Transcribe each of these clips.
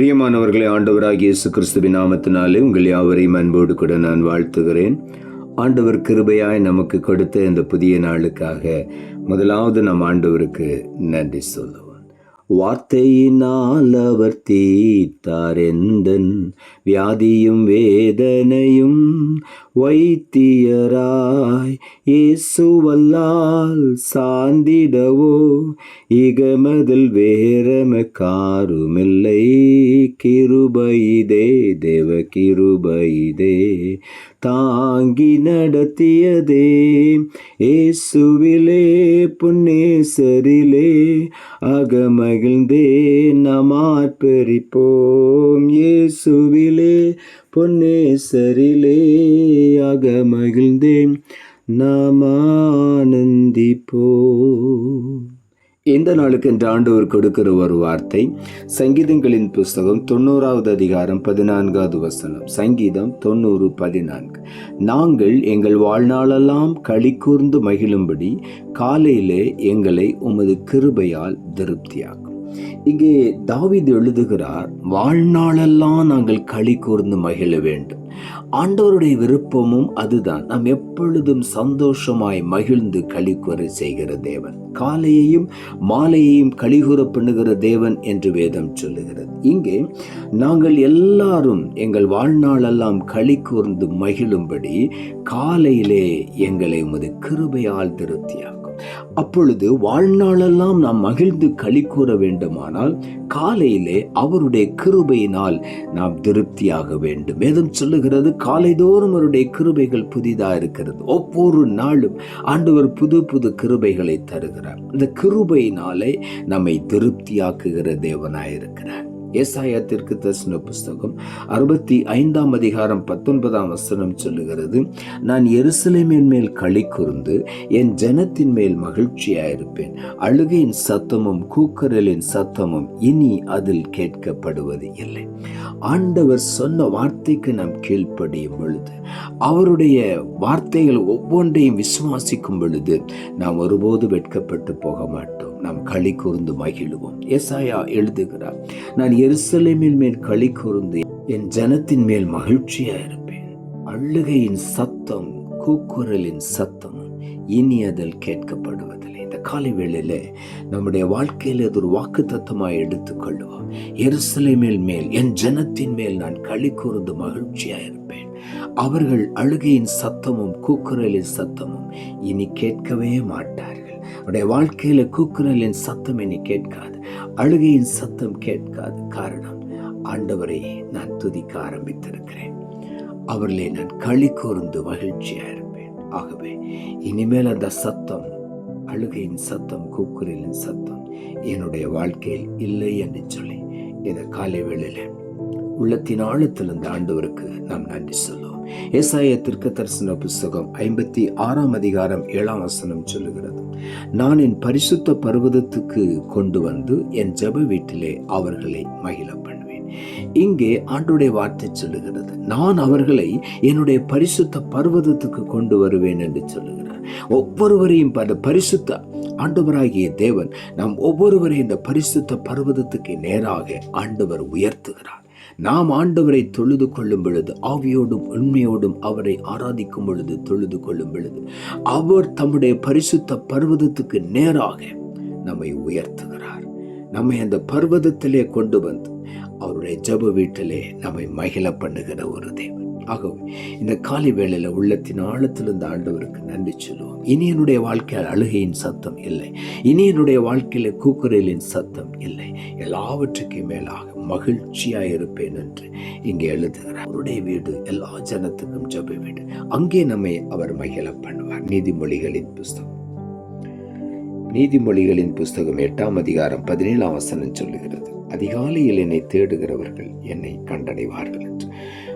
பிரியமானவர்களே ஆண்டவராகிய இயேசு கிறிஸ்துவின் நாமத்தினாலே உங்கள் யாவரையும் அன்போடு கூட நான் வாழ்த்துகிறேன். ஆண்டவர் கிருபையாய் நமக்கு கொடுத்த இந்த புதிய நாளுக்காக முதலாவது நம் ஆண்டவருக்கு நன்றி சொல்லுவோம். வார்த்தையினால் அவர் தீர்த்தார் எந்தன் வியாதியும் வேதனையும் வைத்தியராய் இயேசுவல்லால் சாந்திடவோ? இகமதில் வேறம காருமில்லை. கிருபைதே தேவ கிருபைதே தாங்கி நடத்தியதே இயேசுவிலே புன்னேசரிலே. அகமகிழ்ந்தே நமாற்பெரிப்போம் இயேசுவிலே பொன்னேசரிலே அகமகிழ்ந்தேன் நாம் ஆனந்திப்போம் இந்த நாளுக்கு இந்த ஆண்டவர் கொடுக்கிற ஒரு வார்த்தை சங்கீதங்களின் புஸ்தகம் தொண்ணூறாவது அதிகாரம் பதினான்காவது வசனம் சங்கீதம் தொண்ணூறு பதினான்கு. நாங்கள் எங்கள் வாழ்நாளெல்லாம் களி கூர்ந்து மகிழும்படி காலையிலே எங்களை உமது கிருபையால் திருப்தியாகும் இங்கே தாவிது எழுதுகிறார் வாழ்நாளெல்லாம் நாங்கள் களி கூர்ந்து மகிழ வேண்டும். ஆண்டவருடைய விருப்பமும் அதுதான். நாம் எப்பொழுதும் சந்தோஷமாய் மகிழ்ந்து களிக்குறை செய்கிற தேவன். காலையையும் மாலையையும் கலிகூற பண்ணுகிற தேவன் என்று வேதம் சொல்லுகிறது. இங்கே நாங்கள் எல்லாரும் எங்கள் வாழ்நாளெல்லாம் களி கூர்ந்து மகிழும்படி காலையிலே எங்களை உமது கிருபையால் திருப்தியாகும் அப்பொழுது வாழ்நாளெல்லாம் நாம் மகிழ்ந்து களி கூற வேண்டுமானால் காலையிலே அவருடைய கிருபையினால் நாம் திருப்தியாக வேண்டும். வேதம் சொல்லுகிறது காலைதோறும் அவருடைய கிருபைகள் புதிதாக இருக்கிறது. ஒவ்வொரு நாளும் ஆண்டவர் புது புது கிருபைகளை தருகிறார். இந்த கிருபையினாலே நம்மை திருப்தியாக்குகிற தேவனாயிருக்கிறார். ஏசாயத்திற்கு தரிசன புஸ்தகம் அறுபத்தி ஐந்தாம் அதிகாரம் பத்தொன்பதாம் வசனம் சொல்லுகிறது நான் எருசலேமின் மேல் களி கூர்ந்து என் ஜனத்தின் மேல் மகிழ்ச்சியாயிருப்பேன். அழுகையின் சத்தமும் கூக்கரலின் சத்தமும் இனி அதில் கேட்கப்படுவது இல்லை. ஆண்டவர் சொன்ன வார்த்தைக்கு நாம் கீழ்ப்படியும் பொழுது அவருடைய வார்த்தைகள் ஒவ்வொன்றையும் விசுவாசிக்கும் பொழுது நாம் ஒருபோது வெட்கப்பட்டு போக மாட்டோம் நாம் களி கூர்ந்து மகிழுவோம். எசாயா எழுதுகிறார் நான் எருசலேமின் மேல் களி கூர்ந்து என் ஜனத்தின் மேல் மகிழ்ச்சியா இருப்பேன். அழுகையின் சத்தம் கூக்குரலின் சத்தம் இனி அதில் கேட்கப்படுவதில்லை. இந்த காலை வேளையில் நம்முடைய வாழ்க்கையில் அது ஒரு வாக்கு தத்துவமாக எடுத்துக்கொள்வோம் எருசலேமில் மேல் என் ஜனத்தின் மேல் நான் களி கூர்ந்து மகிழ்ச்சியாக இருப்பேன். அவர்கள் அழுகையின் சத்தமும் கூக்குரலின் சத்தமும் இனி கேட்கவே மாட்டார் உடைய வாழ்க்கையில கூக்குரலின் சத்தம் இனி கேட்காது அழுகையின் சத்தம் கேட்காது. காரணம் ஆண்டவரை நான் துதிக்க ஆரம்பித்திருக்கிறேன். அவர்களே நான் களி கூர்ந்து மகிழ்ச்சியா இருப்பேன் ஆகவே இனிமேல் அந்த சத்தம் அழுகையின் சத்தம் கூக்குரலின் சத்தம் என்னுடைய வாழ்க்கையில் இல்லை என்று சொல்லி இந்த காலை வேளையில் உள்ளத்தின் ஆழத்தில் இந்த ஆண்டவருக்கு நாம் நன்றி சொல்லுவோம். ஏசாய திருக்க தரிசன புஸ்தகம் ஐம்பத்தி ஆறாம் அதிகாரம் ஏழாம் வசனம் சொல்லுகிறது. நான் என் பரிசுத்த பர்வதத்துக்கு கொண்டு வந்து என் ஜெப வீட்டிலே அவர்களை மகிழ பண்ணுவேன். இங்கே ஆண்டுடைய வார்த்தை சொல்லுகிறது. நான் அவர்களை என்னுடைய பரிசுத்த பர்வதத்துக்கு கொண்டு வருவேன் என்று சொல்லுகிறார். ஒவ்வொருவரையும் பரிசுத்த ஆண்டவராகிய தேவன் நாம் ஒவ்வொருவரையும் இந்த பரிசுத்த பர்வதத்துக்கு நேராக ஆண்டவர் உயர்த்துகிறார். நாம் ஆண்டவரை தொழுது கொள்ளும் பொழுது ஆவியோடும் உண்மையோடும் அவரை ஆராதிக்கும் பொழுது தொழுது கொள்ளும் பொழுது அவர் தம்முடைய பரிசுத்த பர்வதத்துக்கு நேராக நம்மை உயர்த்துகிறார். நம்மை அந்த பர்வதத்திலே கொண்டு வந்து அவருடைய ஜப வீட்டிலே நம்மை மகிழ பண்ணுகிற ஒரு தேவன். ஆகவே இந்த காலை வேளையில உள்ளத்தின் ஆழத்திலிருந்து ஆண்டவருக்கு நன்றி சொல்லுவோம். இனி என்னுடைய வாழ்க்கையில் அழுகையின் சத்தம் இல்லை. இனி என்னுடைய வாழ்க்கையில் கூக்குரலின் சத்தம் இல்லை. எல்லாவற்றுக்கும் மேலாக மகிழ்ச்சியாக இருப்பேன் என்று இங்கே எழுதுகிறார். அவருடைய வீடு எல்லா ஜனத்துக்கும் ஜப வீடு. அங்கே நம்மை அவர் மகிழ பண்ணுவார். நீதிமொழிகளின் புஸ்தகம். நீதிமொழிகளின் புஸ்தகம் எட்டாம் அதிகாரம் பதினேழாம் வசனம் சொல்லுகிறது. அதிகாலையில் என்னை தேடுகிறவர்கள் என்னை கண்டடைவார்கள் என்று.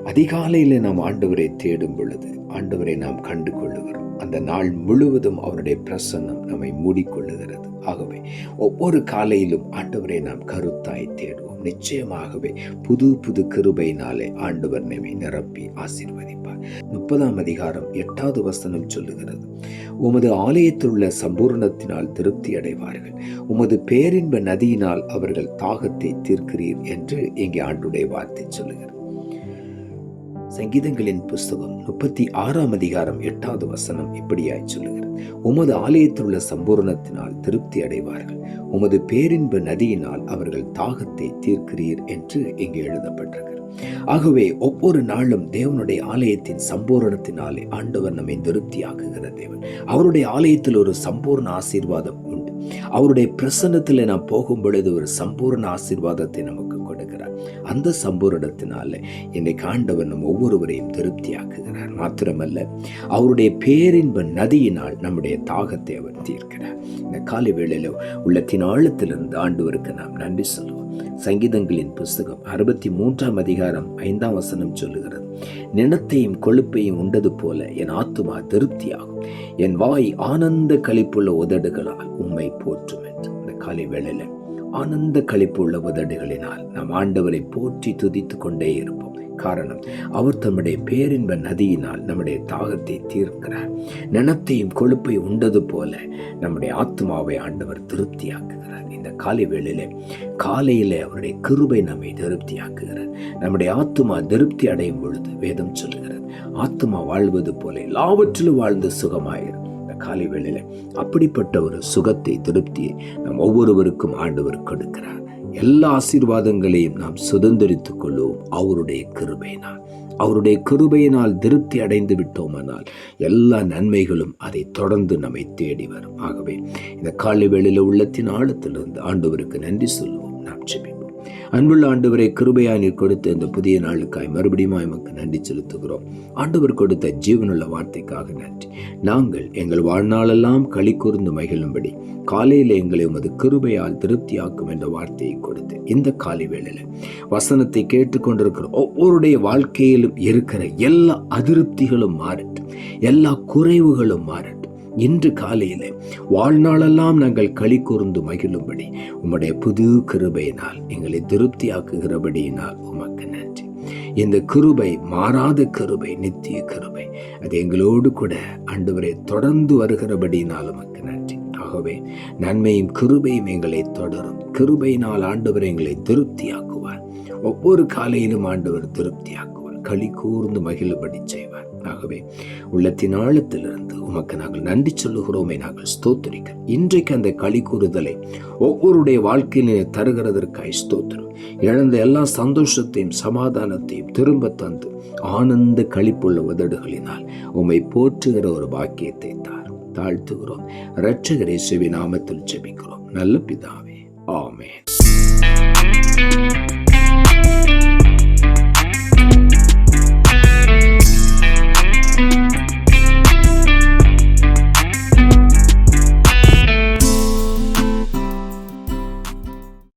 அதிகாலையில் நாம் ஆண்டவரை தேடும் பொழுது ஆண்டவரை நாம் கண்டு கொள்ளுகிறோம் அந்த நாள் முழுவதும் அவருடைய பிரசன்னம் நம்மை மூடிக்கொள்ளுகிறது. ஆகவே ஒவ்வொரு காலையிலும் ஆண்டவரை நாம் கருத்தாய் தேடுவோம். நிச்சயமாகவே புது புது கிருபையினாலே ஆண்டவர் நம்மை நிரப்பி ஆசீர்வதிப்பார். முப்பதாம் அதிகாரம் எட்டாவது வசனம் சொல்லுகிறது. உமது ஆலயத்தில் உள்ள சம்பூர்ணத்தினால் திருப்தி அடைவார்கள். உமது பேரின்ப நதியினால் அவர்கள் தாகத்தை தீர்க்கிறீர் என்று இங்கே ஆண்டுடைய வார்த்தை சொல்லுகிறது. சங்கீதங்களின் புஸ்தகம் முப்பத்தி ஆறாம் அதிகாரம் எட்டாவது வசனம் இப்படியாய் சொல்லுகிறது. உமது ஆலயத்தில் உள்ள சம்பூர்ணத்தினால் திருப்தி அடைவார்கள். உமது பேரின்ப நதியினால் அவர்கள் தாகத்தை தீர்க்கிறீர் என்று இங்கே எழுதப்பட்டிருக்கிறது. ஆகவே ஒவ்வொரு நாளும் தேவனுடைய ஆலயத்தின் சம்பூரணத்தினாலே ஆண்டவர் நம்மை திருப்தியாக்குகிற தேவன். அவருடைய ஆலயத்தில் ஒரு சம்பூர்ண ஆசீர்வாதம் உண்டு. அவருடைய பிரசன்னத்தில் நாம் போகும் பொழுது ஒரு சம்பூர்ண ஆசீர்வாதத்தை நமக்கு அந்த சம்பூரணத்தினால என்னை காண்டவர் நம் ஒவ்வொருவரையும் திருப்தியாக்குகிறார். மாத்திரமல்ல அவருடைய பேரின்ப நதியினால் நம்முடைய தாகத்தை அவர் தீர்க்கிறார். இந்த காலை வேளையில உள்ளத்தின் ஆழத்திலிருந்து ஆண்டவருக்கு நாம் நன்றி சொல்லுவோம். சங்கீதங்களின் புஸ்தகம் அறுபத்தி மூன்றாம் அதிகாரம் ஐந்தாம் வசனம் சொல்லுகிறது நினத்தையும் கொழுப்பையும் உண்டது போல என் ஆத்துமா திருப்தியாகும். என் வாய் ஆனந்த களிப்புள்ள உதடுகளால் உம்மை போற்றும் என்று. இந்த காலை வேளையில ஆனந்த களிப்புள்ள உதடுகளினால் நாம் ஆண்டவரை போற்றி துதித்து கொண்டே இருப்போம். காரணம் அவர் தம்முடைய பேரின்ப நதியினால் நம்முடைய தாகத்தை தீர்க்கிறார். நினத்தையும் கொழுப்பை உண்டது போல நம்முடைய ஆத்மாவை ஆண்டவர் திருப்தியாக்குகிறார். இந்த காலை வேளையிலே காலையிலே அவருடைய கிருபை நம்மை திருப்தியாக்குகிறார் நம்முடைய ஆத்மா திருப்தி அடையும் பொழுது வேதம் சொல்லுகிறது ஆத்மா வாழ்வது போல எல்லாவற்றிலும் வாழ்ந்து சுகமாயிரும் காலை வேளையில் அப்படிப்பட்ட ஒரு சுகத்தை திருப்தியை நம் ஒவ்வொருவருக்கும் ஆண்டவர் கொடுக்கிறார். எல்லா ஆசீர்வாதங்களையும் நாம் சுதந்திரித்துக் கொள்வோம். அவருடைய கிருபையினால். அவருடைய கிருபையினால் திருப்தி அடைந்து விட்டோமானால் எல்லா நன்மைகளும் அதை தொடர்ந்து நம்மை தேடி வரும். ஆகவே இந்த காலை வேளையில் உள்ளத்தின் ஆழத்திலிருந்து ஆண்டவருக்கு நன்றி சொல்லுவோம் நாம் செபிப்போம் அன்புள்ள ஆண்டவரை கிருபையாய் நீர் கொடுத்த இந்த புதிய நாளுக்காய் மறுபடியும் எமக்கு நன்றி செலுத்துகிறோம். ஆண்டவர் கொடுத்த ஜீவனுள்ள வார்த்தைக்காக நன்றி. நாங்கள் எங்கள் வாழ்நாளெல்லாம் களி கூர்ந்து மகிழும்படி காலையில் எங்களை உமது கிருபையால் திருப்தியாக்கும் என்ற வார்த்தையை கொடுத்து இந்த காலை வேளையில் வசனத்தை கேட்டுக்கொண்டிருக்கிற ஒவ்வொருடைய வாழ்க்கையிலும் இருக்கிற எல்லா அதிருப்திகளும் மாறட்டும். எல்லா குறைவுகளும் மாறட்டும். இன்று காலையிலே வாழ்நாளெல்லாம் நாங்கள் களி கூர்ந்து மகிழும்படி உம்முடைய புது கிருபையினால் எங்களை திருப்தியாக்குகிறபடியினால் உமக்கு நன்றி. இந்த கிருபை மாறாத கிருபை நித்திய கிருபை. அது எங்களோடு கூட ஆண்டவரை தொடர்ந்து வருகிறபடியினால் உமக்கு நன்றி. ஆகவே நன்மையும் கிருபையும் எங்களை தொடரும். கிருபையினால் ஆண்டவர் எங்களை திருப்தியாக்குவார். ஒவ்வொரு காலையிலும் ஆண்டவர் திருப்தியாக்குவார். களி கூர்ந்து மகிழும்படி செய்வார். ஆகவே உள்ளத்தின் ஆழத்திலிருந்து உமக்கு நாங்கள் நன்றி சொல்லுகிறோமே நாங்கள் ஸ்தோத்திரிக்க இன்றைக்கு அந்த களி கூறுதலை ஒவ்வொருடைய வாழ்க்கையிலே தருகிறதற்காய் ஸ்தோத்திரம். இழந்த எல்லா சந்தோஷத்தையும் சமாதானத்தையும் திரும்ப தந்து ஆனந்த களிப்புள்ள உதடுகளினால் உம்மை போற்றுகிற ஒரு பாக்கியத்தை தார் தாழ்த்துகிறோம். இரட்சகரே சிவி நாமத்தில் ஜெபிக்கிறோம். நல்ல பிதாவே. ஆமேன்.